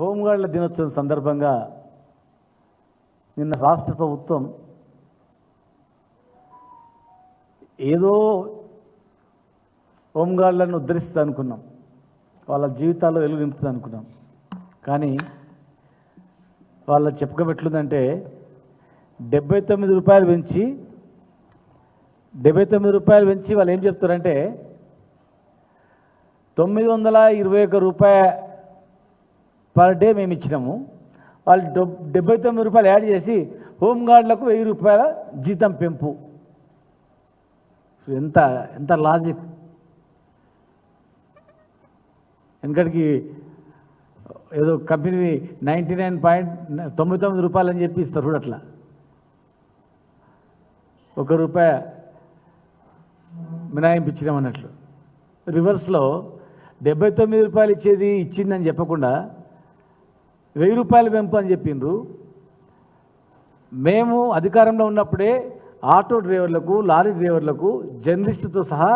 హోంగార్డుల దినోత్సవం సందర్భంగా నిన్న రాష్ట్ర ప్రభుత్వం ఏదో హోంగార్డులను ఉద్ధరిస్తుంది అనుకున్నాం. వాళ్ళ జీవితాల్లో వెలుగు నింపుతుంది అనుకున్నాం. కానీ వాళ్ళ చెప్పకం ఎట్లుందంటే డెబ్బై తొమ్మిది రూపాయలు పెంచి డెబ్బై తొమ్మిది రూపాయలు పెంచి వాళ్ళు ఏం చెప్తారంటే తొమ్మిది వందల ఇరవై ఒక్క రూపాయ పర్ డే మేము ఇచ్చినాము. వాళ్ళు డెబ్ డెబ్బై తొమ్మిది రూపాయలు యాడ్ చేసి హోంగార్డులకు వెయ్యి రూపాయల జీతం పెంపు. ఎంత ఎంత లాజిక్. వెనకటికి ఏదో కంపెనీ నైంటీ నైన్ పాయింట్ తొంభై తొమ్మిది రూపాయలు అని చెప్పి ఇస్తారు అట్లా ఒక రూపాయ మినాయింపు ఇచ్చినాం అన్నట్లు. రివర్స్లో డెబ్బై తొమ్మిది రూపాయలు ఇచ్చేది ఇచ్చిందని చెప్పకుండా వెయ్యి రూపాయలు పెంపు అని చెప్పిండ్రు. మేము అధికారంలో ఉన్నప్పుడే ఆటో డ్రైవర్లకు లారీ డ్రైవర్లకు జర్నలిస్టుతో సహా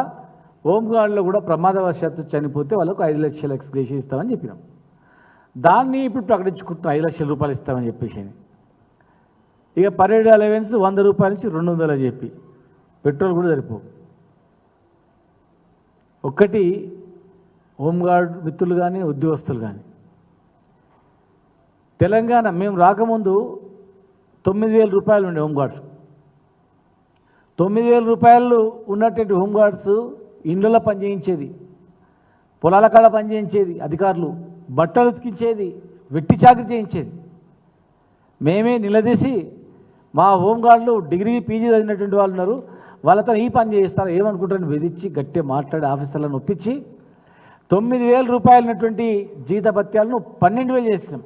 హోంగార్డులో కూడా ప్రమాదవశాత్తు చనిపోతే వాళ్ళకు ఐదు లక్షల ఎక్స్గ్రేషన్ ఇస్తామని చెప్పినాం. దాన్ని ఇప్పుడు ప్రకటించుకుంటున్న ఐదు లక్షల రూపాయలు ఇస్తామని చెప్పేసి అని. ఇక పరేడ్ అలవెన్స్ వంద రూపాయల నుంచి రెండు వందలు అని చెప్పి. పెట్రోల్ కూడా సరిపో ఒక్కటి హోంగార్డ్ మిత్రులు కానీ ఉద్యోగస్తులు కానీ తెలంగాణ మేము రాకముందు తొమ్మిది వేల రూపాయలు ఉండే హోంగార్డ్స్. తొమ్మిది వేల రూపాయలు ఉన్నటువంటి హోంగార్డ్స్ ఇండ్లలో పనిచేయించేది పొలాల కాడ పనిచేయించేది అధికారులు బట్టలు ఉతికించేది వెట్టి చాకరీ చేయించేది. మేమే నిలదీసి మా హోంగార్డులు డిగ్రీ పీజీ చదివినటువంటి వాళ్ళు ఉన్నారు వాళ్ళతో ఈ పని చేయిస్తారు ఏమనుకుంటారని బెదిరించి గట్టిగా మాట్లాడి ఆఫీసర్లను ఒప్పించి తొమ్మిది వేల రూపాయలు ఉన్నటువంటి జీతభత్యాలను పన్నెండు వేలు చేసినాం.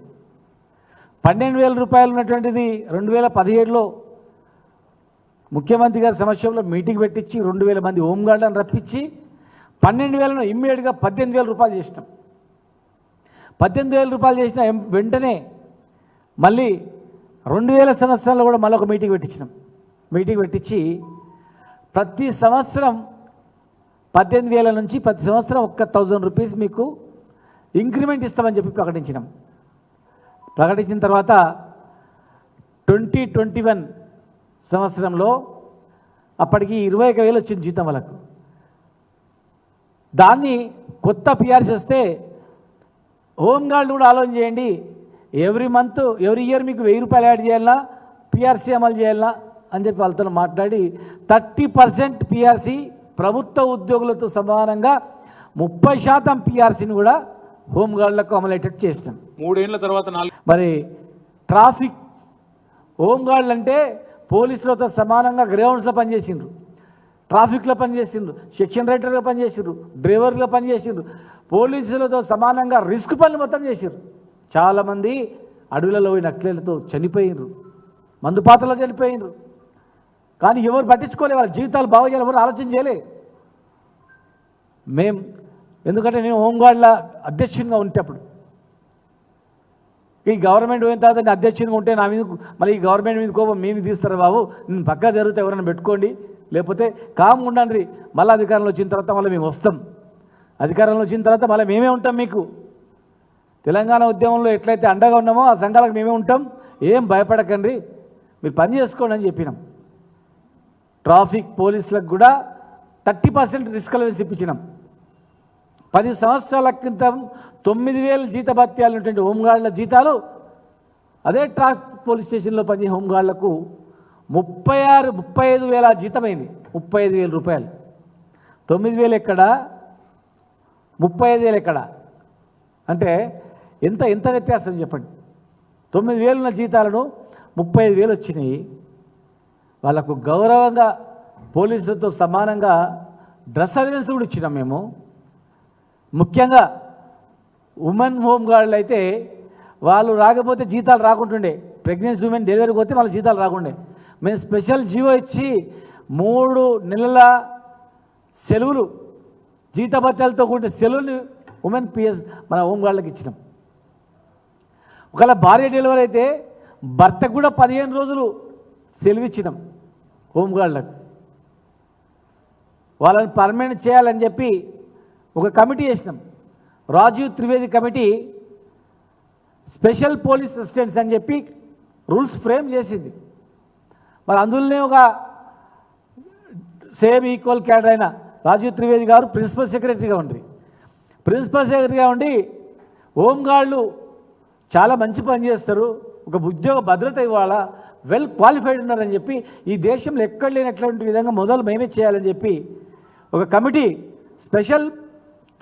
పన్నెండు వేల రూపాయలు ఉన్నటువంటిది రెండు వేల పదిహేడులో ముఖ్యమంత్రి గారి సమక్షంలో మీటింగ్ పెట్టించి రెండు వేల మంది హోంగార్డులను రప్పించి పన్నెండు వేలను ఇమ్మీడియట్గా పద్దెనిమిది వేల రూపాయలు చేసినాం. పద్దెనిమిది వేల రూపాయలు చేసిన వెంటనే మళ్ళీ రెండు వేల సంవత్సరాల్లో కూడా మళ్ళీ ఒక మీటింగ్ పెట్టించినాం. మీటింగ్ పెట్టించి ప్రతి సంవత్సరం పద్దెనిమిది వేల నుంచి ప్రతి సంవత్సరం ఒక్క థౌజండ్ రూపీస్ మీకు ఇంక్రిమెంట్ ఇస్తామని చెప్పి ప్రకటించినాం. ప్రకటించిన తర్వాత ట్వంటీ ట్వంటీ వన్ సంవత్సరంలో అప్పటికి ఇరవై ఒక వేలు వచ్చింది జీతం వాళ్ళకు. దాన్ని కొత్త పిఆర్సీ వస్తే హోంగార్డ్ కూడా ఆలోచన చేయండి. ఎవ్రీ మంత్ ఎవ్రీ ఇయర్ మీకు వెయ్యి రూపాయలు యాడ్ చేయాలా పిఆర్సీ అమలు చేయాలా అని చెప్పి వాళ్ళతో మాట్లాడి థర్టీ పర్సెంట్ పిఆర్సీ ప్రభుత్వ ఉద్యోగులతో సమానంగా ముప్పై శాతం పిఆర్సీని కూడా హోంగార్డులకు అమలయ్యేటట్టు చేస్తాం. మూడేళ్ళ తర్వాత మరి ట్రాఫిక్ హోంగార్డులు అంటే పోలీసులతో సమానంగా గ్రౌండ్స్లో పనిచేసిండ్రు. ట్రాఫిక్లో పనిచేసిండ్రు సెక్షన్ రైటర్గా పనిచేసిండ్రు డ్రైవర్గా పనిచేసిండ్రు. పోలీసులతో సమానంగా రిస్క్ పనులు మొత్తం చేసిండ్రు. చాలామంది అడవులలో పోయి నక్సలతో చనిపోయినరు మందుపాతలో చనిపోయినరు కానీ ఎవరు పట్టించుకోలే వాళ్ళ జీవితాలు బాగు చేయాలి ఎవరు ఆలోచన చేయలే. మేం ఎందుకంటే నేను హోంగార్డుల అధ్యక్షునిగా ఉంటేప్పుడు ఈ గవర్నమెంట్ పోయిన తర్వాత నేను అధ్యక్షునిగా ఉంటే నా మీద మళ్ళీ ఈ గవర్నమెంట్ మీద కోపం మీద తీస్తారు బాబు. నేను పక్కా జరిగితే ఎవరైనా పెట్టుకోండి. లేకపోతే కామ్ ఉండండి. మళ్ళీ అధికారంలో వచ్చిన తర్వాత మళ్ళీ మేము వస్తాం. అధికారంలో వచ్చిన తర్వాత మళ్ళీ మేమే ఉంటాం మీకు. తెలంగాణ ఉద్యమంలో ఎట్లయితే అండగా ఉన్నామో ఆ సంఘాలకు మేమే ఉంటాం. ఏం భయపడకండి. మీరు పని చేసుకోండి అని చెప్పినాం. ట్రాఫిక్ పోలీసులకు కూడా థర్టీ పర్సెంట్ రిస్క్ అలవెన్స్ ఇప్పించినాం. పది సంవత్సరాల క్రితం తొమ్మిది వేల జీతభత్యాలు ఉన్నటువంటి హోంగార్డుల జీతాలు అదే ట్రాఫిక్ పోలీస్ స్టేషన్లో పని హోంగార్డులకు ముప్పై ఆరు ముప్పై ఐదు వేల జీతమైంది. ముప్పై ఐదు వేల రూపాయలు. తొమ్మిది వేలు ఎక్కడ? ముప్పై ఐదు వేలు ఎక్కడ? అంటే ఎంత ఎంత వ్యత్యాసం చెప్పండి. తొమ్మిది వేలున్న జీతాలను ముప్పై ఐదు వేలు వచ్చినాయి. వాళ్ళకు గౌరవంగా పోలీసులతో సమానంగా డ్రెస్ అలవెన్స్ కూడా ఇచ్చినాం మేము. ముఖ్యంగా ఉమెన్ హోమ్ గార్డులు అయితే వాళ్ళు రాకపోతే జీతాలు రాకుంటుండే. ప్రెగ్నెన్సీ ఉమెన్ డెలివరీకి పోతే వాళ్ళ జీతాలు రాకుండే. మేము స్పెషల్ జీవో ఇచ్చి మూడు నెలల సెలవులు జీతభత్యాలతో కూడిన సెలవులు ఉమెన్ పిఎస్ మన హోమ్ గార్డులకు ఇచ్చినాం. ఒకవేళ భార్య డెలివరీ అయితే భర్తకు కూడా పదిహేను రోజులు సెలవు ఇచ్చినాం హోమ్ గార్డులకు వాళ్ళని పర్మనెంట్ చేయాలని చెప్పి ఒక కమిటీ వేసినాం. Rajiv Trivedi committee special police assistants అని చెప్పి రూల్స్ ఫ్రేమ్ చేసింది. మరి అందులోనే ఒక సేమ్ ఈక్వల్ క్యాడర్ అయిన రాజీవ్ త్రివేది గారు ప్రిన్సిపల్ సెక్రటరీగా ఉండి ప్రిన్సిపల్ సెక్రటరీగా ఉండి హోంగార్డులు చాలా మంచి పని చేస్తారు. ఒక ఉద్యోగ భద్రత ఇవ్వాలా? వెల్ క్వాలిఫైడ్ ఉన్నారని చెప్పి ఈ దేశంలో ఎక్కడ లేనటువంటి విధంగా మొదలు మేమే చేయాలని చెప్పి ఒక కమిటీ స్పెషల్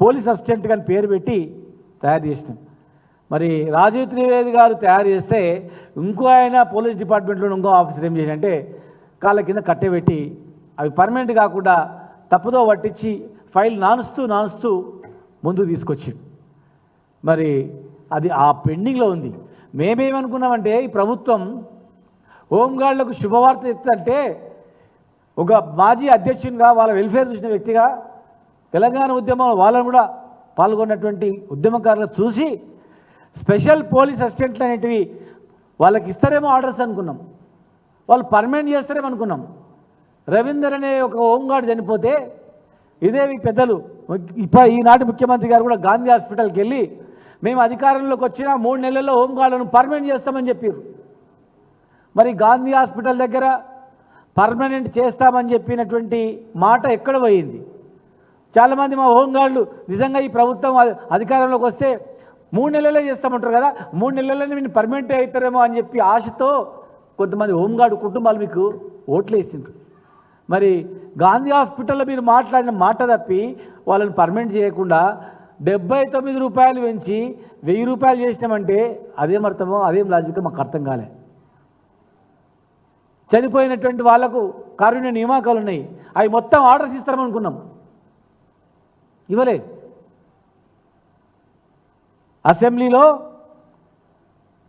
పోలీస్ అసిస్టెంట్ అని పేరు పెట్టి తయారు చేసినాం. మరి రాజీవ్ త్రివేది గారు తయారు చేస్తే ఇంకో ఆయన పోలీస్ డిపార్ట్మెంట్లో ఇంకో ఆఫీసర్ ఏం చేశారంటే కాళ్ళ కింద కట్టెబెట్టి అవి పర్మనెంట్ కాకుండా తప్పుదో పట్టించి ఫైల్ నానుస్తూ నానుస్తూ ముందు తీసుకొచ్చి మరి అది ఆ పెండింగ్లో ఉంది. మేమేమనుకున్నామంటే ఈ ప్రభుత్వం హోంగార్డులకు శుభవార్త ఎత్తంటే ఒక మాజీ అధ్యక్షునిగా వాళ్ళ వెల్ఫేర్ చూసిన వ్యక్తిగా తెలంగాణ ఉద్యమంలో వాళ్ళని కూడా పాల్గొన్నటువంటి ఉద్యమకారులు చూసి స్పెషల్ పోలీస్ అసిస్టెంట్లు అనేటివి వాళ్ళకి ఇస్తారేమో ఆర్డర్స్ అనుకున్నాం. వాళ్ళు పర్మనెంట్ చేస్తారేమో అనుకున్నాం. రవీందర్ అనే ఒక హోంగార్డ్ చనిపోతే ఇదే మీ పెద్దలు. ఇప్పుడు ఈనాటి ముఖ్యమంత్రి గారు కూడా గాంధీ హాస్పిటల్కి వెళ్ళి మేము అధికారంలోకి వచ్చిన మూడు నెలల్లో హోంగార్డులను పర్మనెంట్ చేస్తామని చెప్పారు మరి గాంధీ హాస్పిటల్ దగ్గర పర్మనెంట్ చేస్తామని చెప్పినటువంటి మాట ఎక్కడ పోయింది? చాలామంది మా హోంగార్డులు నిజంగా ఈ ప్రభుత్వం అధికారంలోకి వస్తే మూడు నెలలే చేస్తామంటారు కదా మూడు నెలలనే మీరు పర్మనెంట్ అవుతారేమో అని చెప్పి ఆశతో కొంతమంది హోంగార్డు కుటుంబాలు మీకు ఓట్లు వేసిండ్రు. మరి గాంధీ హాస్పిటల్లో మీరు మాట్లాడిన మాట తప్పి వాళ్ళని పర్మనెంట్ చేయకుండా డెబ్బై తొమ్మిది రూపాయలు పెంచి వెయ్యి రూపాయలు చేసినామంటే అదేం అర్థమో అదేం లాజిక్ మాకు అర్థం కాలే. చనిపోయినటువంటి వాళ్ళకు కారుణ్య నియామకాలు ఉన్నాయి. అవి మొత్తం ఆర్డర్స్ ఇస్తామనుకున్నాం ఇవ్వలే అసెంబ్లీలో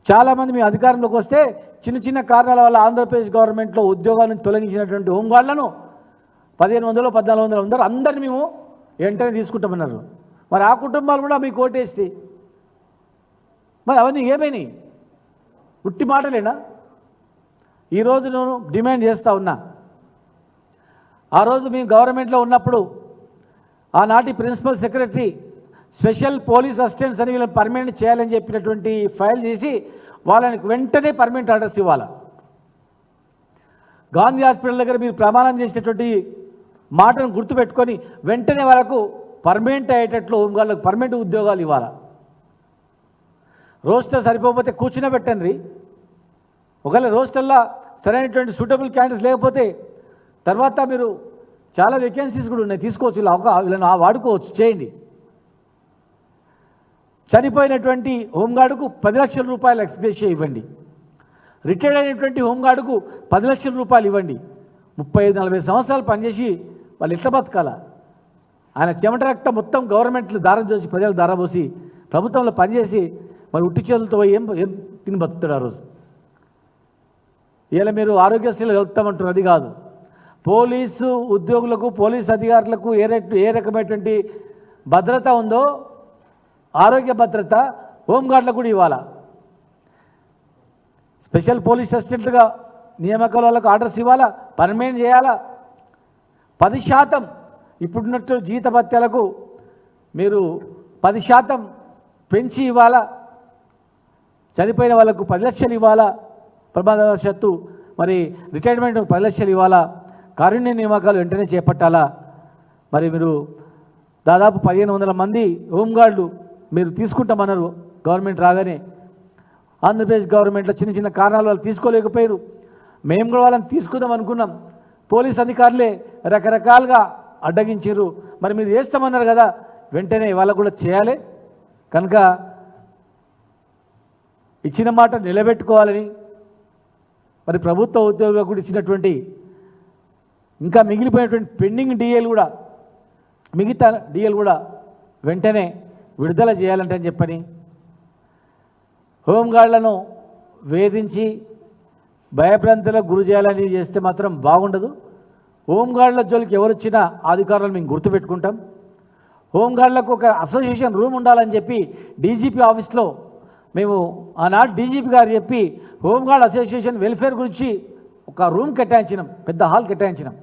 చాలామంది మీ అధికారంలోకి వస్తే చిన్న చిన్న కారణాల వల్ల ఆంధ్రప్రదేశ్ గవర్నమెంట్లో ఉద్యోగాలను తొలగించినటువంటి హోంగార్డులను పదిహేను వందలు పద్నాలుగు వందలు అందరూ అందరిని మేము వెంటనే తీసుకుంటామన్నారు. మరి ఆ కుటుంబాలు కూడా మీకు ఓటేస్తే మరి అవన్నీ ఏమైనాయి? ఉట్టి మాటలేనా? ఈరోజు నేను డిమాండ్ చేస్తూ ఉన్నా. ఆ రోజు మేము గవర్నమెంట్లో ఉన్నప్పుడు ఆనాటి principal secretary special police assistants అని వీళ్ళని పర్మనెంట్ చేయాలని చెప్పినటువంటి ఫైల్ చేసి వాళ్ళని వెంటనే పర్మనెంట్ ఆర్డర్స్ ఇవ్వాలి? గాంధీ హాస్పిటల్ దగ్గర మీరు ప్రమాణం చేసినటువంటి మాటను గుర్తుపెట్టుకొని వెంటనే వాళ్ళకు పర్మనెంట్ అయ్యేటట్లు వాళ్ళకి పర్మనెంట్ ఉద్యోగాలు ఇవ్వాలి? రోస్టర్ సరిపోతే కూర్చునే పెట్టండి ఒకవేళ రోస్టర్లో సరైనటువంటి సూటబుల్ క్యాండిడేట్స్ లేకపోతే తర్వాత మీరు చాలా వేకెన్సీస్ కూడా ఉన్నాయి. తీసుకోవచ్చు. ఇలా ఒక ఇలా వాడుకోవచ్చు. చేయండి. చనిపోయినటువంటి హోంగార్డుకు పది లక్షల రూపాయలు ఎక్స్గ్రేషియా ఇవ్వండి రిటైర్డ్ అయినటువంటి హోంగార్డుకు పది లక్షల రూపాయలు ఇవ్వండి. ముప్పై ఐదు నలభై సంవత్సరాలు పనిచేసి వాళ్ళు ఎట్లా బతకాల? ఆయన చెమట రక్తం మొత్తం గవర్నమెంట్లు దారం చేసి ప్రజలు దారబోసి ప్రభుత్వంలో పనిచేసి మరి ఉట్టి చేతులతో పోయి ఏం ఏం తిని బతుకుతాడు ఆ రోజు? ఇలా మీరు ఆరోగ్యశ్రీలు కలుపుతామంటున్నది అది కాదు. పోలీసు ఉద్యోగులకు పోలీస్ అధికారులకు ఏ ఏ రకమైనటువంటి భద్రత ఉందో ఆరోగ్య భద్రత హోంగార్డులకు కూడా ఇవ్వాలా. స్పెషల్ పోలీస్ అసిస్టెంట్లుగా నియామకాల వాళ్ళకు ఆర్డర్స్ ఇవ్వాలా పర్మనెంట్ చేయాలా. పది శాతం ఇప్పుడున్నట్టు జీత భత్యాలకు మీరు పది శాతం పెంచి ఇవ్వాలా. చనిపోయిన వాళ్ళకు పది లక్షలు ఇవ్వాలా. ప్రమాదవశాత్తు మరి రిటైర్మెంట్ పది లక్షలు ఇవ్వాలా. కారుణ్య నియామకాలు వెంటనే చేపట్టాలా? మరి మీరు దాదాపు పదిహేను వందల మంది హోంగార్డులు మీరు తీసుకుంటామన్నారు. గవర్నమెంట్ రాగానే ఆంధ్రప్రదేశ్ గవర్నమెంట్లో చిన్న చిన్న కారణాలు వాళ్ళు తీసుకోలేకపోయారు. మేము కూడా వాళ్ళని తీసుకుందాం అనుకున్నాం. పోలీస్ అధికారులే రకరకాలుగా అడ్డగించారు. మరి మీరు చేస్తామన్నారు కదా వెంటనే వాళ్ళకు కూడా చేయాలి. కనుక ఇచ్చిన మాట నిలబెట్టుకోవాలని మరి ప్రభుత్వ ఉద్యోగులకు కూడా ఇచ్చినటువంటి ఇంకా మిగిలిపోయినటువంటి పెండింగ్ డిఏలు కూడా మిగతా డిఏలు కూడా వెంటనే విడుదల చేయాలంటే అని చెప్పని? హోంగార్డులను వేధించి భయభ్రాంతులకు గురి చేయాలని చేస్తే మాత్రం బాగుండదు. హోంగార్డుల జోలికి ఎవరు వచ్చినా అధికారులను మేము గుర్తుపెట్టుకుంటాం. హోంగార్డులకు ఒక అసోసియేషన్ రూమ్ ఉండాలని చెప్పి డీజీపీ ఆఫీస్లో మేము ఆనాడు డీజీపీ గారు చెప్పి హోంగార్డ్ అసోసియేషన్ వెల్ఫేర్ గురించి ఒక రూమ్ కేటాయించినాం పెద్ద హాల్ కేటాయించినాం.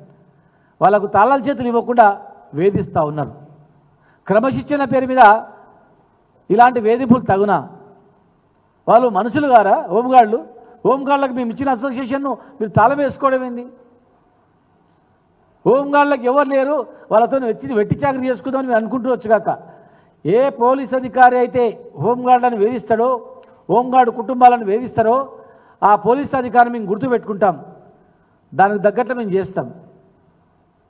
వాళ్ళకు తాళాల చేతులు ఇవ్వకుండా వేధిస్తూ ఉన్నారు. క్రమశిక్షణ పేరు మీద ఇలాంటి వేధింపులు తగునా వాళ్ళు మనుషులు గారా హోంగార్డులు హోంగార్డులకు మేము ఇచ్చిన అసోసియేషన్ను మీరు తాళం వేసుకోవడం ఏంది? హోంగార్డులకు ఎవరు లేరు? వాళ్ళతో వచ్చి వెట్టి చాకరీ చేసుకుందామని మీరు అనుకుంటూ వచ్చుగాక ఏ పోలీస్ అధికారి అయితే హోంగార్డులను వేధిస్తాడో హోంగార్డు కుటుంబాలను వేధిస్తారో ఆ పోలీస్ అధికారిని మేము గుర్తుపెట్టుకుంటాం. దానికి తగ్గట్లు మేము చేస్తాం.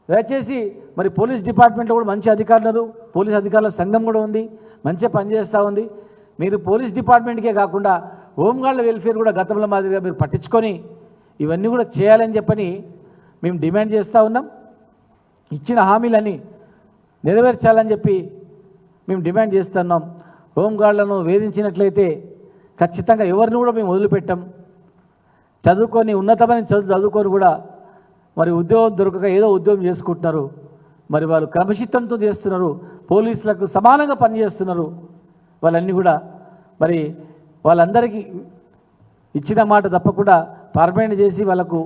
దయచేసి మరి పోలీస్ డిపార్ట్మెంట్లో కూడా మంచి అధికారులు పోలీస్ అధికారుల సంఘం కూడా ఉంది మంచిగా పనిచేస్తూ ఉంది. మీరు పోలీస్ డిపార్ట్మెంట్కే కాకుండా హోంగార్డుల వెల్ఫేర్ కూడా గతంలో మాదిరిగా మీరు పట్టించుకొని ఇవన్నీ కూడా చేయాలని చెప్పని మేము డిమాండ్ చేస్తూ ఉన్నాం. ఇచ్చిన హామీలన్నీ నెరవేర్చాలని చెప్పి మేము డిమాండ్ చేస్తున్నాం హోంగార్డులను వేధించినట్లయితే ఖచ్చితంగా ఎవరిని కూడా మేము వదిలిపెట్టాం. చదువుకొని ఉన్నతమైన చదువు చదువుకొని కూడా మరి ఉద్యోగం దొరకక ఏదో ఉద్యోగం చేసుకుంటున్నారు. మరి వాళ్ళు క్రమశిక్షణతో చేస్తున్నారు. పోలీసులకు సమానంగా పనిచేస్తున్నారు. వాళ్ళన్నీ కూడా మరి వాళ్ళందరికీ ఇచ్చిన మాట తప్పకుండా పర్మనెంట్ చేసి వాళ్ళకు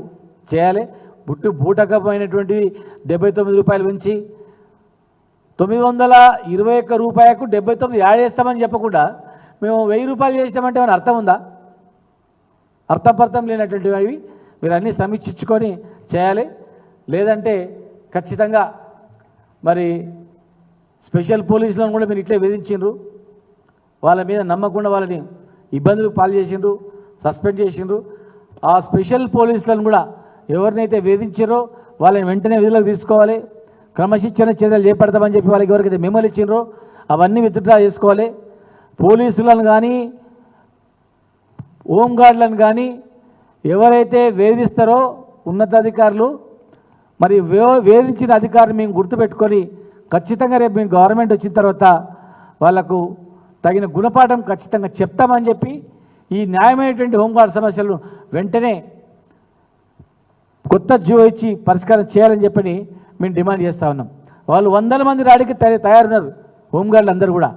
చేయాలి. బుట్టు బూటకమైనటువంటివి డెబ్బై తొమ్మిది రూపాయలు పెంచి తొమ్మిది వందల ఇరవై ఒక్క రూపాయకు డెబ్బై తొమ్మిది యాడ్ చేస్తామని చెప్పకుండా మేము వెయ్యి రూపాయలు చేస్తామంటే ఏమైనా అర్థం ఉందా? అర్థపర్థం లేనటువంటివి మీరు అన్నీ సమీక్షించుకొని చేయాలి. లేదంటే ఖచ్చితంగా మరి స్పెషల్ పోలీసులను కూడా మీరు ఇట్లే వేధించిండ్రు. వాళ్ళ మీద నమ్మకుండా వాళ్ళని ఇబ్బందులకు పాలు చేసిండ్రు సస్పెండ్ చేసిండ్రు. ఆ స్పెషల్ పోలీసులను కూడా ఎవరినైతే వేధించారో వాళ్ళని వెంటనే విధులకు తీసుకోవాలి. క్రమశిక్షణ చర్యలు చేపడతామని చెప్పి వాళ్ళకి ఎవరికైతే మెమోలు ఇచ్చిండ్రో అవన్నీ విత్డ్రా చేసుకోవాలి. పోలీసులను కానీ హోంగార్డులను కానీ ఎవరైతే వేధిస్తారో ఉన్నతాధికారులు మరి వేధించిన అధికారులు మేము గుర్తుపెట్టుకొని ఖచ్చితంగా రేపు మేము గవర్నమెంట్ వచ్చిన తర్వాత వాళ్ళకు తగిన గుణపాఠం ఖచ్చితంగా చెప్తామని చెప్పి ఈ న్యాయమైనటువంటి హోంగార్డ్ సమస్యలను వెంటనే కొత్త జీవో ఇచ్చి పరిష్కారం చేయాలని చెప్పని మేము డిమాండ్ చేస్తూ ఉన్నాం. వాళ్ళు వందల మంది రాడికి తయ- తయారున్నారు హోంగార్డులు అందరూ కూడా.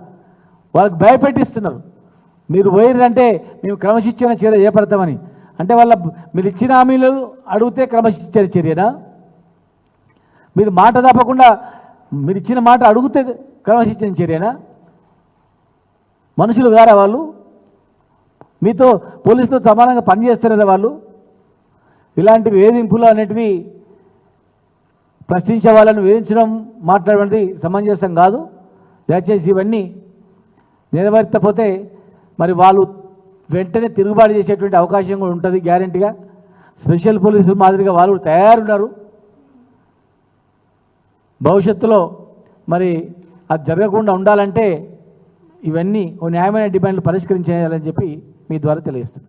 వాళ్ళకి భయపెట్టిస్తున్నారు. మీరు పోయిరంటే మేము క్రమశిక్షణ చర్య చేపడతామని. అంటే వాళ్ళ మీరు ఇచ్చిన హామీలు అడిగితే క్రమశిక్షణ చర్యనా? మీరు మాట తప్పకుండా మీరు ఇచ్చిన మాట అడిగితే క్రమశిక్షణ చర్యనా? మనుషులు గారా వాళ్ళు? మీతో పోలీసుతో సమానంగా పనిచేస్తారా వాళ్ళు? ఇలాంటి వేధింపులు అనేటివి ప్రశ్నించే వాళ్ళని వేధించడం మాట్లాడేది సమంజసం కాదు. దయచేసి ఇవన్నీ నెరవేర్చకపోతే మరి వాళ్ళు వెంటనే తిరుగుబాటు చేసేటువంటి అవకాశం కూడా ఉంటుంది గ్యారంటీగా స్పెషల్ పోలీసులు మాదిరిగా వాళ్ళు తయారున్నారు. భవిష్యత్తులో మరి అది జరగకుండా ఉండాలంటే ఇవన్నీ ఓ న్యాయమైన డిమాండ్లు పరిష్కరించేయాలని చెప్పి మీ ద్వారా తెలియజేస్తున్నాను.